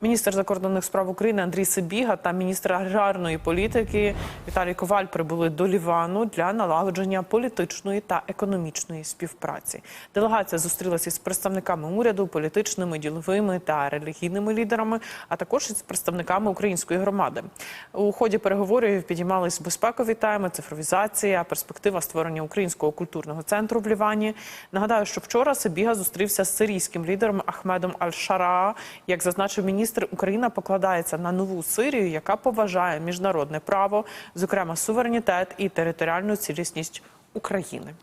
Міністр закордонних справ України Андрій Сибіга та міністр аграрної політики Віталій Коваль прибули до Лівану для налагодження політичної та економічної співпраці. Делегація зустрілася з представниками уряду, політичними, діловими та релігійними лідерами, а також із представниками української громади. У ході переговорів підіймались безпекові теми, цифровізація, перспектива створення українського культурного центру в Лівані. Нагадаю, що вчора Сибіга зустрівся з сирійським лідером Ахмедом Аль-Шараа. Як зазначив міністр, Україна покладається на нову Сирію, яка поважає міжнародне право, зокрема суверенітет і територіальну цілісність України.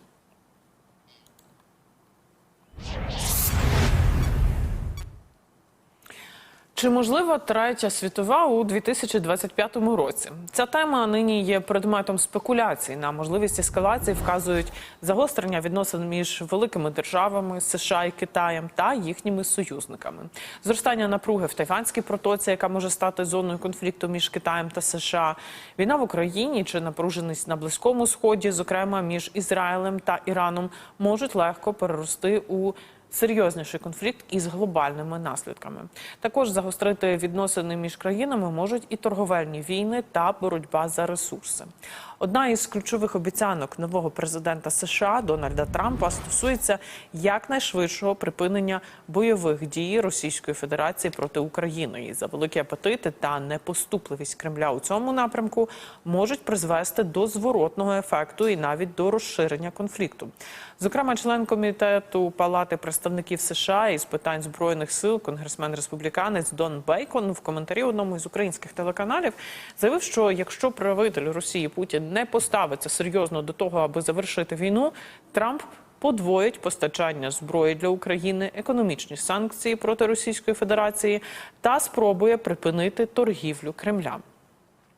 Чи можлива третя світова у 2025 році? Ця тема нині є предметом спекуляцій. На можливість ескалації вказують загострення відносин між великими державами США і Китаєм та їхніми союзниками. Зростання напруги в Тайванській протоці, яка може стати зоною конфлікту між Китаєм та США, війна в Україні чи напруженість на близькому сході, зокрема між Ізраїлем та Іраном, можуть легко перерости у серйозніший конфлікт із глобальними наслідками. Також загострити відносини між країнами можуть і торговельні війни та боротьба за ресурси. Одна із ключових обіцянок нового президента США Дональда Трампа стосується якнайшвидшого припинення бойових дій Російської Федерації проти України. За великі апетити та непоступливість Кремля у цьому напрямку можуть призвести до зворотного ефекту і навіть до розширення конфлікту. Зокрема, член комітету Палати представників США із питань збройних сил, конгресмен республіканець Дон Бейкон в коментарі одному із українських телеканалів заявив, що якщо правитель Росії Путін не поставиться серйозно до того, аби завершити війну, Трамп подвоїть постачання зброї для України, економічні санкції проти Російської Федерації та спробує припинити торгівлю Кремля.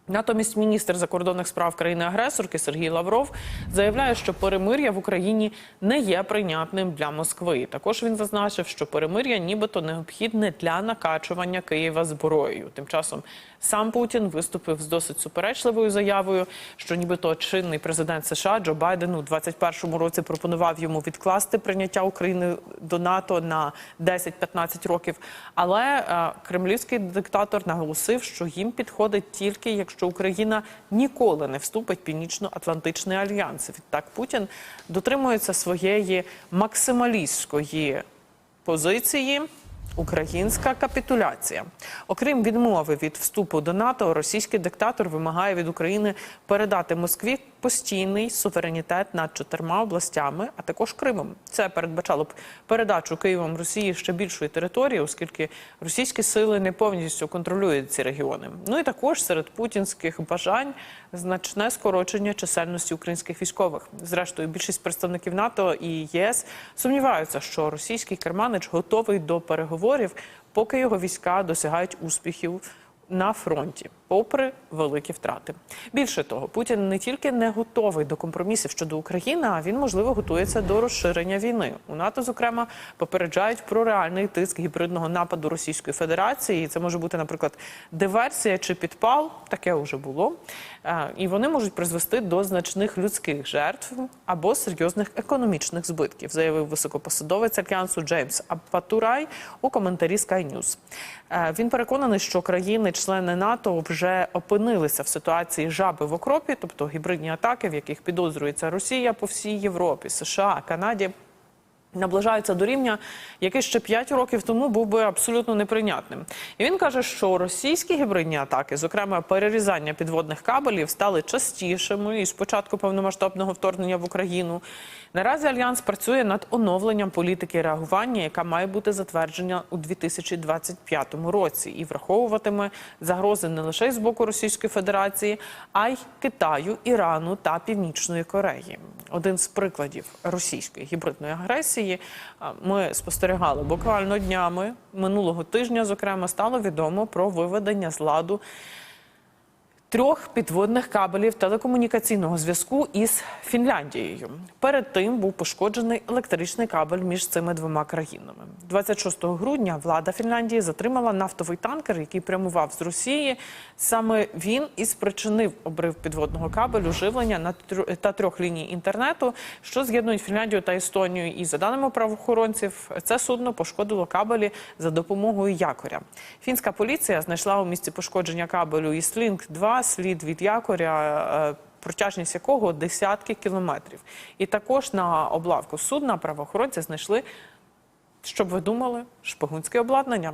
Натомість міністр закордонних справ країни-агресорки Сергій Лавров заявляє, що перемир'я в Україні не є прийнятним для Москви. Також він зазначив, що перемир'я нібито необхідне для накачування Києва зброєю. Тим часом сам Путін виступив з досить суперечливою заявою, що нібито чинний президент США Джо Байден у 2021 році пропонував йому відкласти прийняття України до НАТО на 10-15 років. Але е, кремлівський диктатор наголосив, що їм підходить тільки якщо Україна ніколи не вступить в Північно-Атлантичний альянс. Відтак Путін дотримується своєї максималістської позиції. Українська капітуляція, окрім відмови від вступу до НАТО, російський диктатор вимагає від України передати Москві постійний суверенітет над чотирма областями, а також Кримом. Це передбачало б передачу Києвом Росії ще більшої території, оскільки російські сили не повністю контролюють ці регіони. Ну і також серед путінських бажань значне скорочення чисельності українських військових. Зрештою, більшість представників НАТО і ЄС сумніваються, що російський керманич готовий до переговорів, поки його війська досягають успіхів на фронті, попри великі втрати. Більше того, Путін не тільки не готовий до компромісів щодо України, а він можливо готується до розширення війни. У НАТО, зокрема, попереджають про реальний тиск гібридного нападу Російської Федерації. І Це може бути, наприклад, диверсія чи підпал. Таке вже було. Е, І вони можуть призвести до значних людських жертв або серйозних економічних збитків, заявив високопосадовець альянсу Джеймс Апатурай у коментарі Sky News. Е, Він переконаний, що країни-члени НАТО вже опинилися в ситуації жаби в окропі, тобто гібридні атаки, в яких підозрюється Росія по всій Європі, США, Канаді. Наближаються до рівня, який ще 5 років тому був би абсолютно неприйнятним. І він каже, що російські гібридні атаки, зокрема перерізання підводних кабелів, стали частішими із початку повномасштабного вторгнення в Україну. Наразі альянс працює над оновленням політики реагування, яка має бути затверджена у 2025 році, і враховуватиме загрози не лише з боку Російської Федерації, а й Китаю, Ірану та Північної Кореї. Один з прикладів російської гібридної агресії а, ми спостерігали буквально днями минулого тижня. Зокрема, стало відомо про виведення з ладу трьох підводних кабелів телекомунікаційного зв'язку із Фінляндією. Перед тим був пошкоджений електричний кабель між цими двома країнами. 26 грудня влада Фінляндії затримала нафтовий танкер, який прямував з Росії. Саме він і спричинив обрив підводного кабелю живлення та трьох ліній інтернету, що з'єднують Фінляндію та Естонію. І за даними правоохоронців, це судно пошкодило кабелі за допомогою якоря. Фінська поліція знайшла у місці пошкодження кабелю Іслінг 2 слід від якоря. е, Протяжність якого десятки кілометрів, і також на облавку судна правоохоронці знайшли, щоб ви думали, шпигунське обладнання.